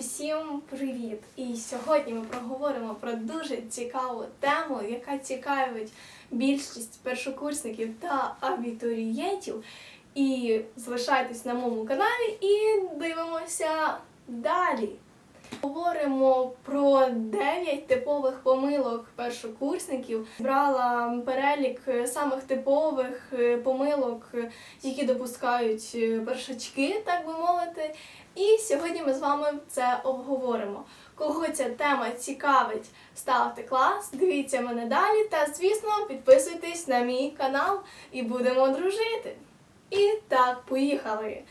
Усім привіт! І сьогодні ми проговоримо про дуже цікаву тему, яка цікавить більшість першокурсників та абітурієнтів. І залишайтесь на моєму каналі і дивимося далі. Говоримо про 9 типових помилок першокурсників. Брала перелік самих типових е, помилок, які допускають е, першачки, так би мовити. І сьогодні ми з вами це обговоримо. Кого ця тема цікавить, ставте клас, дивіться мене далі та, звісно, підписуйтесь на мій канал і будемо дружити. І так, поїхали.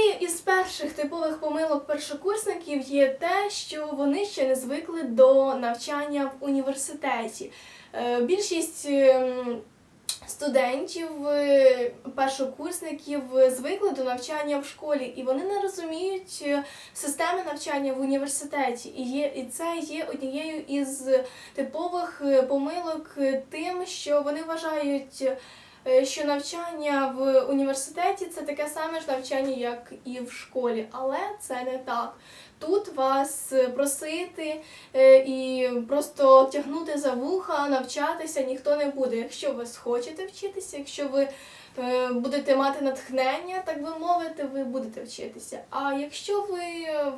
І із перших типових помилок першокурсників є те, що вони ще не звикли до навчання в університеті. Е, Більшість ем, студентів, е, першокурсників звикли до навчання в школі, і вони не розуміють е, системи навчання в університеті. І є і це є однією із типових помилок тим, що вони вважають. Е, Що навчання в університеті це таке саме ж навчання, як і в школі, але це не так. Тут вас е, просити е, і просто тягнути за вуха, навчатися ніхто не буде. Якщо ви схочете вчитися, якщо ви е, будете мати натхнення, так би мовити, ви будете вчитися. А якщо ви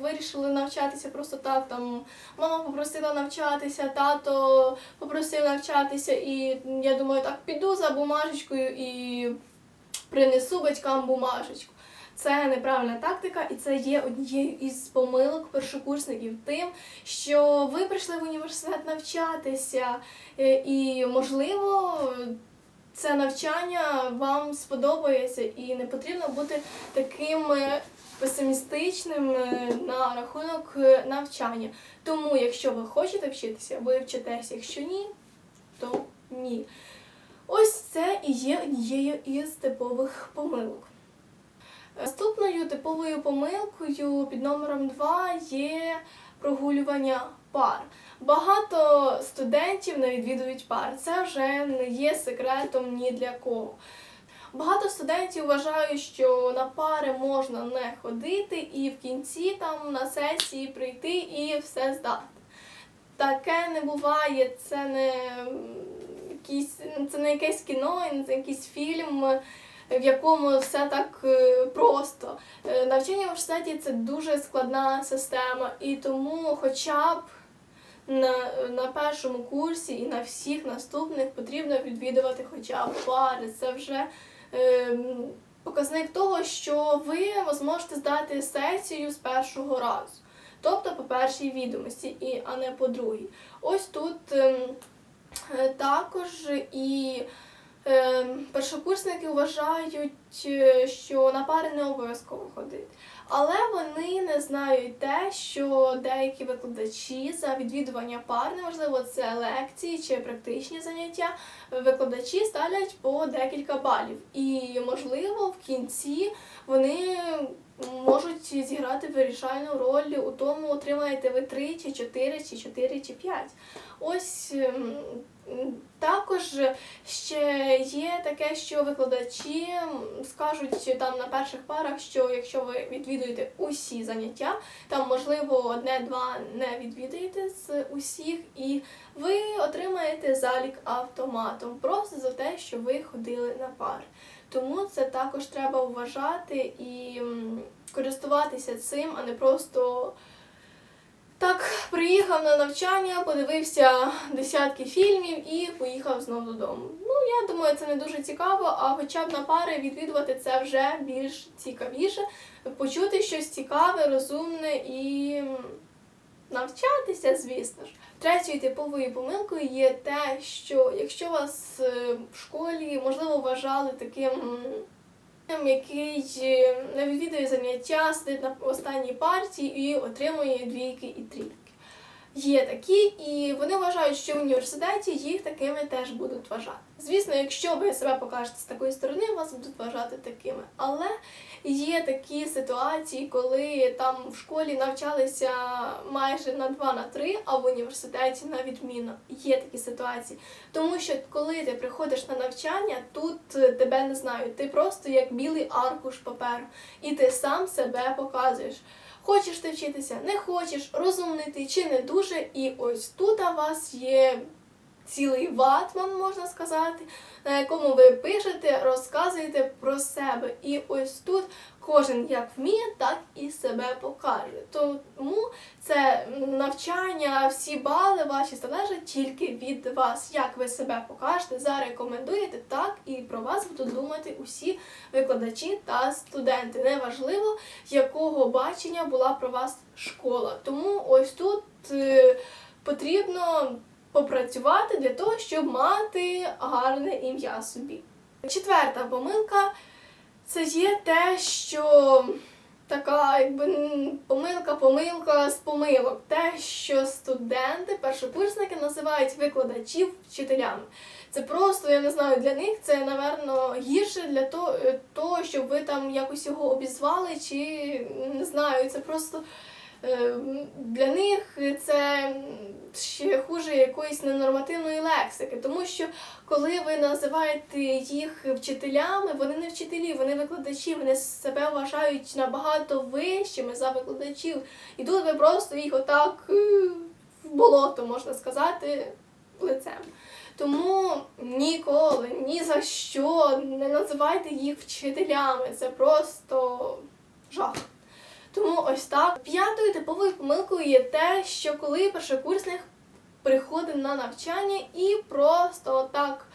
вирішили навчатися просто так, там мама попросила навчатися, тато попросив навчатися, і я думаю, так піду за бумажечкою і принесу батькам бумажечку. Це неправильна тактика, і це є однією із помилок першокурсників тим, що ви прийшли в університет навчатися, е, і можливо. Це навчання вам сподобається і не потрібно бути таким е, песимістичним е, на рахунок навчання. Тому, якщо ви хочете вчитися, ви вчитеся. Якщо ні, то ні. Ось це і є однією із типових помилок. Наступною типовою помилкою під номером 2 є прогулювання пар. Багато студентів не відвідують пар. Це вже не є секретом ні для кого. Багато студентів вважають, що на пари можна не ходити і в кінці там на сесії прийти і все здати. Таке не буває, це не м, якийсь, це не якесь кіно, не якийсь фільм, в якому все так е, просто. Е, Навчання в університеті це дуже складна система, і тому хоча б на, на першому курсі і на всіх наступних потрібно відвідувати хоча б пари. Це вже ем, показник того, що ви зможете здати сесію з першого разу. Тобто по першій відомості, і, а не по другій. Ось тут ем, е, також і першокурсники вважають, що на пари не обов'язково ходити. Але вони не знають те, що деякі викладачі за відвідування пар, неважливо це лекції чи практичні заняття, викладачі ставлять по декілька балів. І можливо в кінці вони можуть зіграти вирішальну роль у тому, отримаєте ви 3 чи 4, чи 4 чи 5. Ось ем, також ще є таке, що викладачі скажуть там на перших парах, що якщо ви відвідуєте усі заняття, там можливо одне-два не відвідуєте з усіх, і ви отримаєте залік автоматом просто за те, що ви ходили на пари. Тому це також треба вважати і користуватися цим, а не просто так приїхав на навчання, подивився десятки фільмів і поїхав знов додому. Ну, я думаю, це не дуже цікаво, а хоча б на пари відвідувати це вже більш цікавіше, почути щось цікаве, розумне і навчатися, звісно ж. Третьою типовою помилкою є те, що якщо вас е, в школі можливо вважали таким. Який не відвідує заняття, сидить на останній партії і отримує двійки і трійки. Є такі, і вони вважають, що в університеті їх такими теж будуть вважати. Звісно, якщо ви себе покажете з такої сторони, вас будуть вважати такими. Але є такі ситуації, коли там в школі навчалися майже на 2 на 3, а в університеті на відмінно. Є такі ситуації. Тому що коли ти приходиш на навчання, тут е, тебе не знають. Ти просто як білий аркуш паперу, і ти сам себе показуєш. Хочеш ти вчитися, не хочеш, розумний ти чи не дуже. І ось тут у вас є цілий ватман, можна сказати, на якому ви пишете, розказуєте про себе. І ось тут кожен як вміє, так і себе покаже. Тому це навчання, всі бали ваші залежать тільки від вас. Як ви себе покажете, зарекомендуєте, так і про вас будуть думати усі викладачі та студенти. Неважливо, якого бачення була про вас школа. Тому ось тут е, потрібно попрацювати для того, щоб мати гарне ім'я собі. Четверта помилка це є те, що така якби помилка, помилка з помилок. Те, що студенти, першокурсники називають викладачів вчителями. Це просто, я не знаю, для них це, напевно, гірше для е, того, щоб ви там якось його обізвали, чи не знаю, це просто. Е, Для них це ще хуже якоїсь ненормативної лексики, тому що коли ви називаєте їх вчителями, вони не вчителі, вони викладачі, вони себе вважають набагато вищими за викладачів. І тут ви просто їх отак е, в болото, можна сказати, лицем. Тому ніколи, ні за що не називайте їх вчителями. Це просто жах. Тому ось так. П'ятою типовою помилкою є те, що коли першокурсник приходить на навчання і просто так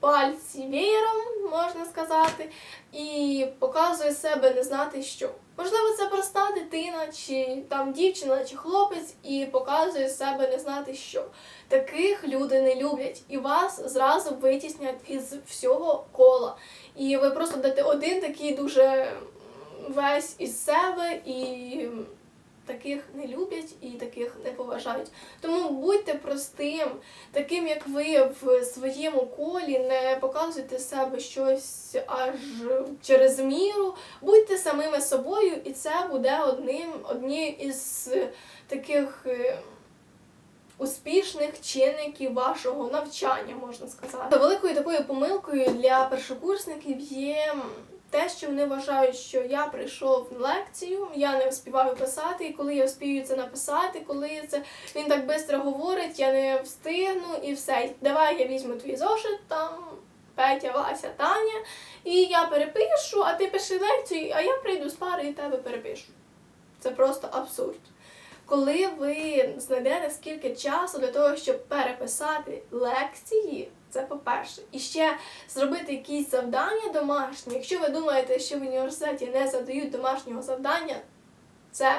пальці веєром, можна сказати, і показує себе не знати що. Можливо, це проста дитина, чи там дівчина, чи хлопець, і показує себе не знати що. Таких люди не люблять, і вас зразу витіснять із всього кола. І ви просто дати один такий дуже весь із себе і таких не люблять і таких не поважають. Тому будьте простим, таким як ви в своєму колі, не показуйте себе щось аж через міру. Будьте самими собою, і це буде одним однією із таких. е, Успішних чинників вашого навчання, можна сказати. Великою такою помилкою для першокурсників є те, що вони вважають, що я прийшов на лекцію, я не встигаю писати, і коли я вспію це написати, коли це він так швидко говорить, я не встигну і все. Давай я візьму твій зошит, там Петя, Вася, Таня, і я перепишу, а ти пиши лекцію, а я прийду з пари і тебе перепишу. Це просто абсурд. Коли ви знайдете скільки часу для того, щоб переписати лекції, це по-перше. І ще зробити якісь завдання домашні. Якщо ви думаєте, що в університеті не задають домашнього завдання, це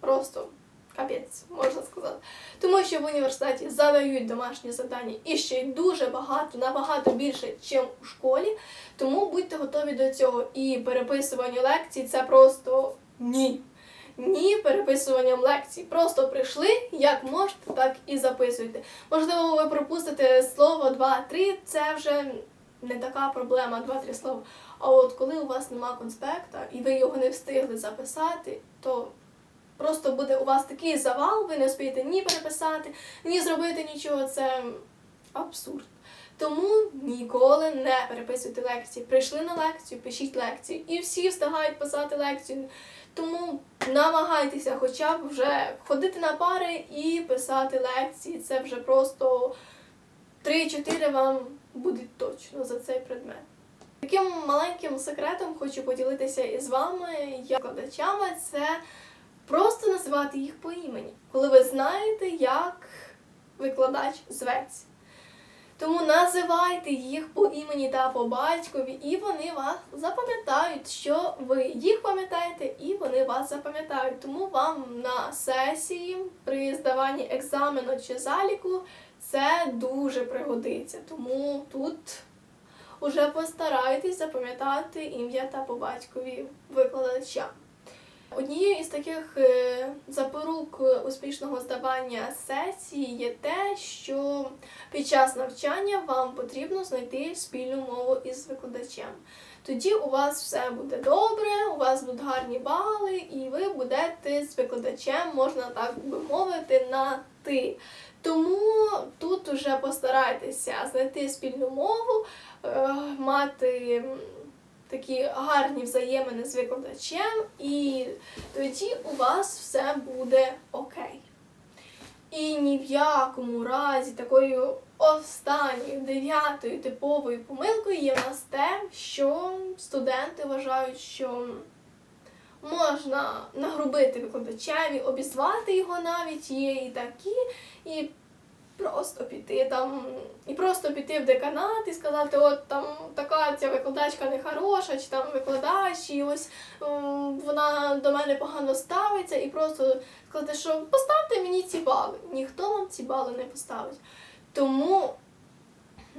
просто капець, можна сказати. Тому що в університеті задають домашні завдання і ще й дуже багато, набагато більше, ніж у школі. Тому будьте готові до цього. І переписування лекцій це просто ні. Ні переписуванням лекцій. Просто прийшли, як можете, так і записуйте. Можливо, ви пропустите слово два-три, це вже не така проблема, два-три слова. А от коли у вас нема конспекта і ви його не встигли записати, то просто буде у вас такий завал, ви не встигнете ні переписати, ні зробити нічого. Це абсурд. Тому ніколи не переписуйте лекції. Прийшли на лекцію, пишіть лекцію. І всі встигають писати лекцію. Тому намагайтеся хоча б вже ходити на пари і писати лекції. Це вже просто 3-4 вам буде точно за цей предмет. Таким маленьким секретом хочу поділитися із вами, як викладачами, це просто називати їх по імені, коли ви знаєте, як викладач зветься. Тому називайте їх по імені та по батькові, і вони вас запам'ятають, що ви їх пам'ятаєте, і вони вас запам'ятають. Тому вам на сесії при здаванні екзамену чи заліку це дуже пригодиться. Тому тут уже постарайтесь запам'ятати ім'я та по батькові викладача. Однією із таких е, запорук успішного здавання сесії є те, що під час навчання вам потрібно знайти спільну мову із викладачем. Тоді у вас все буде добре, у вас будуть гарні бали, і ви будете з викладачем, можна так би мовити, на ти. Тому тут уже постарайтеся знайти спільну мову, е, мати такі гарні взаємини з викладачем, і тоді у вас все буде окей. І ні в якому разі такою останньою дев'ятою типовою помилкою є в нас те, що студенти вважають, що можна нагрубити викладачеві, обізвати його навіть є і такі, і просто піти там, і просто піти в деканат і сказати, от там така ця викладачка не хороша, чи там викладач, і ось вона до мене погано ставиться, і просто сказати, що поставте мені ці бали. Ніхто вам ці бали не поставить. Тому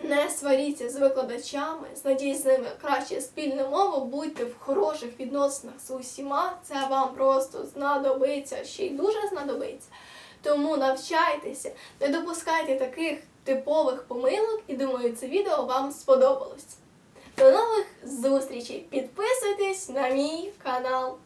не сваріться з викладачами, знайдіть з ними краще спільну мову, будьте в хороших відносинах з усіма. Це вам просто знадобиться, ще й дуже знадобиться. Тому навчайтеся, не допускайте таких типових помилок і думаю, це відео вам сподобалось. До нових зустрічей! Підписуйтесь на мій канал.